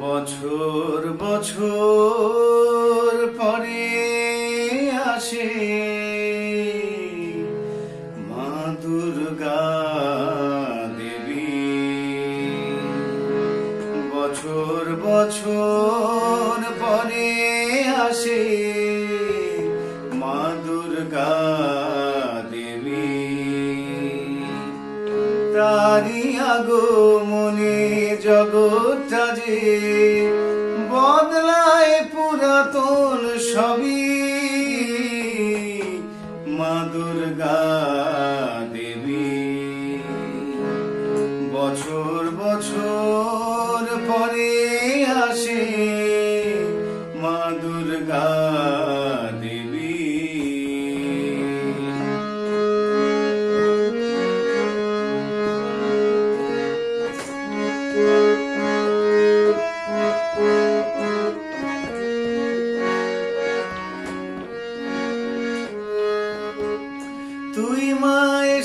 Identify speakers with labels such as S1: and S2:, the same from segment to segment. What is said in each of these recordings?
S1: বছর বছর পরে আসে। মা দুর্গা দেবী। বছর বছর পরে আসে। মা দুর্গা দেবী। তারি আগমনে জগৎটা যে বদলায় পুরাতন সবই। মা দুর্গা দেবী বছর বছর পরে আসে।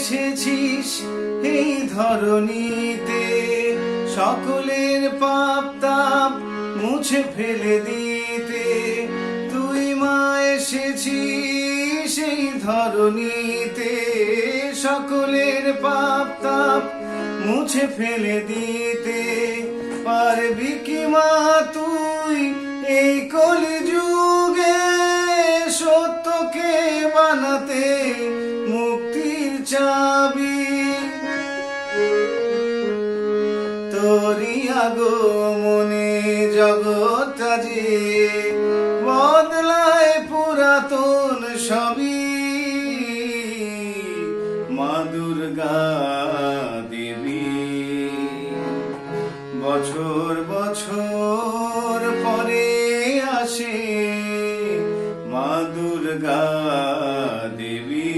S1: এসেছিস এই ধরনীতে সকলের পাপ তাপ মুছে ফেলে দিতে। তুই মা এসেছিস এই ধরনীতে সকলের পাপ তাপ মুছে ফেলে দিতে। পারবি কি মা তুই এই কলিযুগে? তোরি আগমনে জগৎটা যে বদলায় পুরাতন সবই। মা দুর্গা দেবী। বছর বছর পরে আসে মা দুর্গা দেবী।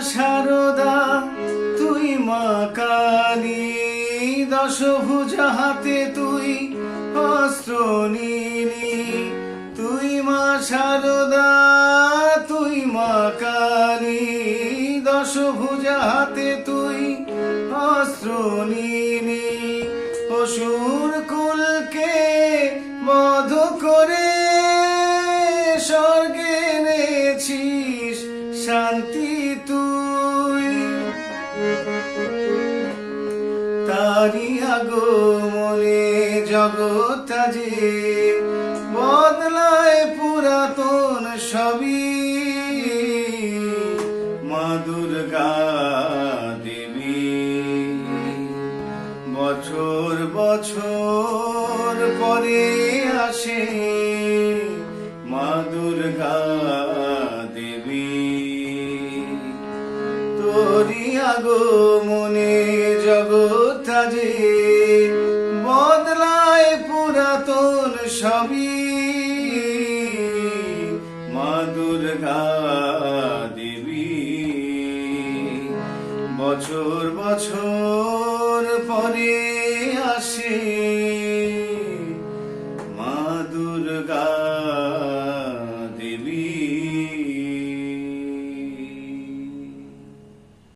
S1: শারদা, তুই মা কালী। দশভুজা হাতে তুই অস্ত্র নীলি। তুই মা শারদা, তুই মা কালী। দশভুজা হাতে তুই অস্ত্র নীলি। অসুর তারি আগমনে জগৎটা যে বদলায় পুরাতন সবই। মা দুর্গা দেবী, বছর বছর পরে আসে মা দুর্গা দেবী। তোরি আগমনে বদলায় পুরাতন সবই মা দুর্গা দেবী। বছর বছর পরে আসে।